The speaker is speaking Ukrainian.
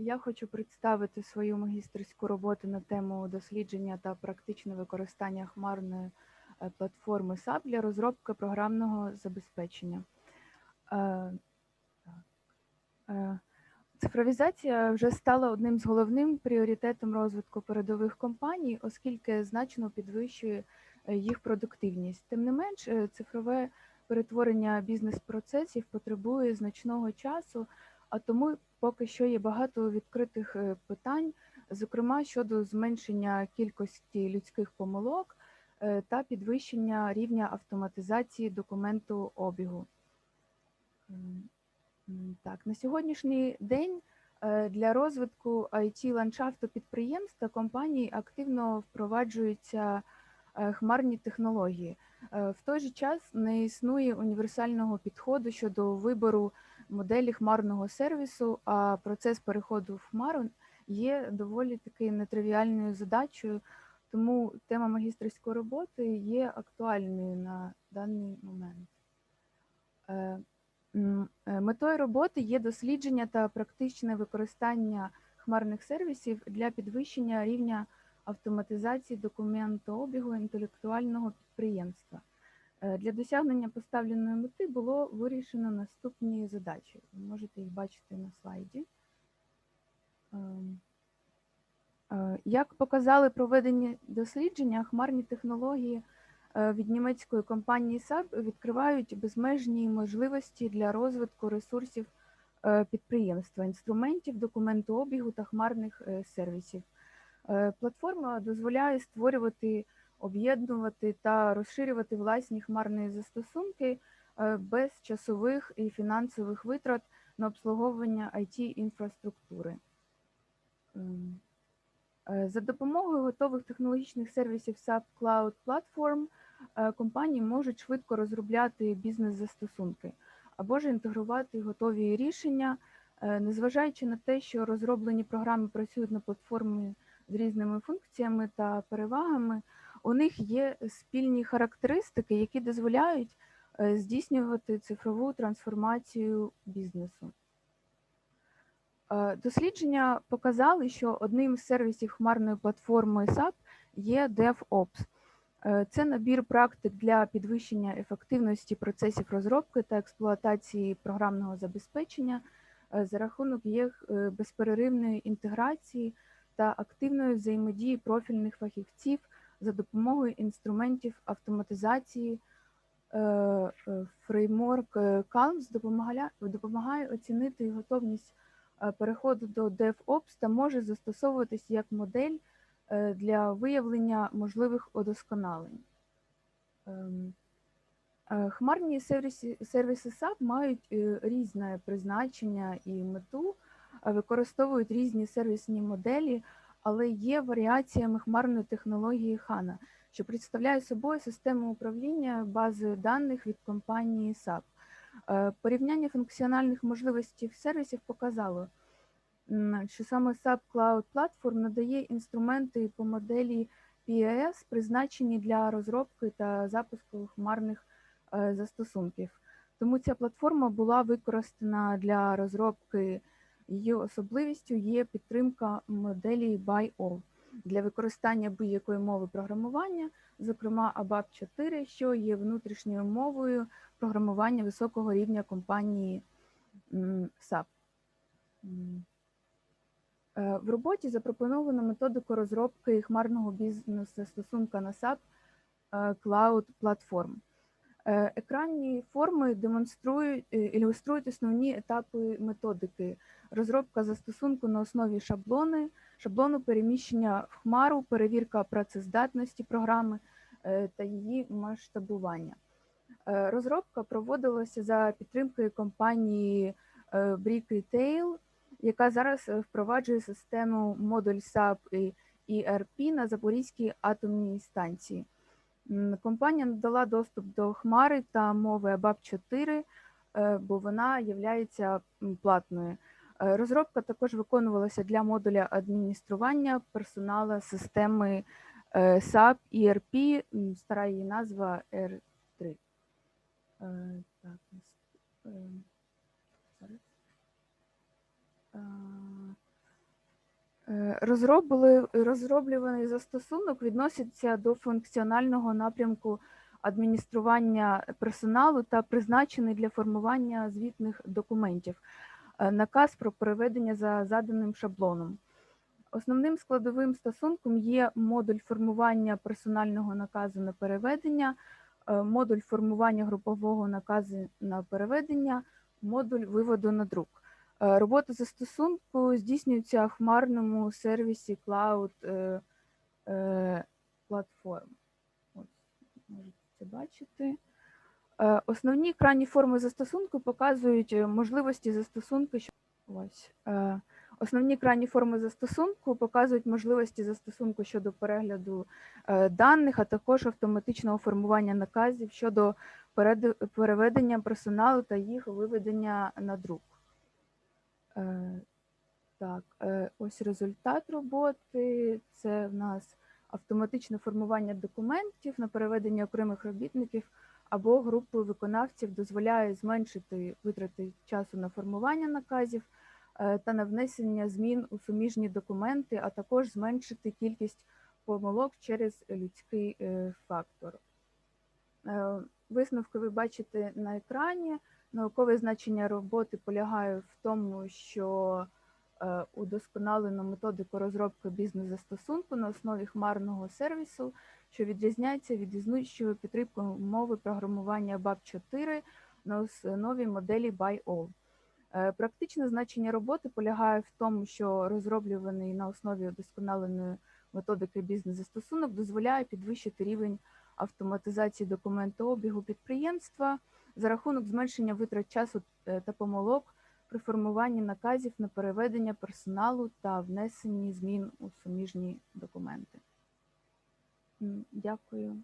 Я хочу представити свою магістерську роботу на тему дослідження та практичне використання хмарної е, платформи SAP для розробки програмного забезпечення. Е. Е, Цифровізація вже стала одним з головним пріоритетом розвитку передових компаній, оскільки значно підвищує їх продуктивність. Тим не менш, цифрове перетворення бізнес-процесів потребує значного часу, а тому поки що є багато відкритих е, питань, зокрема щодо зменшення кількості людських помилок е, та підвищення рівня автоматизації документу обігу. Так, на сьогоднішній день е, для розвитку it ландшафту підприємств та компаній активно впроваджуються хмарні технології. В той же час не існує універсального підходу щодо вибору моделі хмарного сервісу, а процес переходу в хмару є доволі таки нетривіальною задачею, тому тема магістерської роботи є актуальною на даний момент. Е, е, Метою роботи є дослідження та практичне використання хмарних сервісів для підвищення рівня автоматизації документообігу інтелектуального підприємства. Е, Для досягнення поставленої мети було вирішено наступні задачі. Ви можете їх бачити на слайді. Ем, е, Як показали проведені дослідження, хмарні технології е, від німецької компанії SAP відкривають безмежні можливості для розвитку ресурсів підприємства, інструментів, документообігу та хмарних сервісів. Платформа дозволяє створювати об'єднувати та розширювати власні хмарні застосунки е, без часових і фінансових витрат на обслуговування it інфраструктури. Е, За допомогою готових технологічних сервісів SAP Cloud Platform е, компанії можуть швидко розробляти бізнес-застосунки або ж інтегрувати готові рішення, незважаючи на те, що розроблені програми працюють на платформі з різними функціями та перевагами, у них є спільні характеристики, які дозволяють е, здійснювати цифрову трансформацію бізнесу. Е, Дослідження показали, що одним з сервісів хмарної платформи SAP є DevOps. Е, Це набір практик для підвищення ефективності процесів розробки та експлуатації програмного забезпечення за рахунок їх безперервної інтеграції та активної взаємодії профільних фахівців за допомогою інструментів автоматизації. Е, е, Фреймворк е, Calms допомагає, допомагає оцінити готовність переходу до DevOps та може застосовуватись як модель для виявлення можливих удосконалень. Ем, Хмарні сервіси, сервіси SAP мають різне призначення і мету, використовують різні сервісні моделі, але є варіаціями хмарної технології HANA, що представляє собою систему управління базою даних від компанії SAP. Е, Порівняння функціональних можливостей сервісів показало, що саме SAP Cloud Platform надає інструменти по моделі PAS, призначені для розробки та запуску хмарних е, застосунків. Тому ця платформа була використана для розробки. Її особливістю є підтримка моделі by all для використання будь-якої мови програмування, зокрема ABAP 4, що є внутрішньою мовою програмування високого рівня компанії SAP. Е, В роботі запропоновано методику розробки хмарного бізнес-застосунка на SAP е, Cloud Platform. Е, Екранні форми демонструють е, ілюструють основні етапи методики. Розробка застосунку на основі шаблони, шаблону переміщення в хмару, перевірка працездатності програми е, та її масштабування. Розробка проводилася за підтримкою компанії Brick Retail, яка зараз впроваджує систему модуль SAP і ERP на Запорізькій атомній станції. Компанія надала доступ до хмари та мови ABAP 4, е, бо вона є платною. Е, Розробка також виконувалася для модуля адміністрування персонала системи е, SAP ERP, стара її назва R3. Е, Так, розроблюваний застосунок відноситься до функціонального напрямку адміністрування персоналу та призначений для формування звітних документів. Е, Наказ про переведення за заданим шаблоном. Основним складовим стосунком є модуль формування персонального наказу на переведення, е, модуль формування групового наказу на переведення, модуль виводу на друк. Е, Робота застосунку здійснюється в хмарному сервісі Cloud е, е. Ось, можете це бачити. Основні крайні форми застосунку показують можливості застосунку. що- Ось. Основні крайні форми застосунку показують можливості застосунку щодо перегляду даних, а також автоматичного формування наказів щодо переведення персоналу та їх виведення на друк. Е, Так, е, ось результат роботи. Це в нас автоматичне формування документів на переведення окремих робітників або групи виконавців дозволяє зменшити витрати часу на формування наказів е, та на внесення змін у суміжні документи, а також зменшити кількість помилок через людський фактор. Висновки ви бачите на екрані. Наукове значення роботи полягає в тому, що е, удосконалено методику розробки бізнес-застосунку на основі хмарного сервісу, що відрізняється від існуючої підтримки мови програмування BAP 4 на основі моделі BY-all. Е, Практичне значення роботи полягає в тому, що розроблюваний на основі удосконаленої методики бізнес-застосунок дозволяє підвищити рівень автоматизації документообігу підприємства за рахунок зменшення витрат часу е, та помилок при формуванні наказів на переведення персоналу та внесенні змін у суміжні документи. Дякую.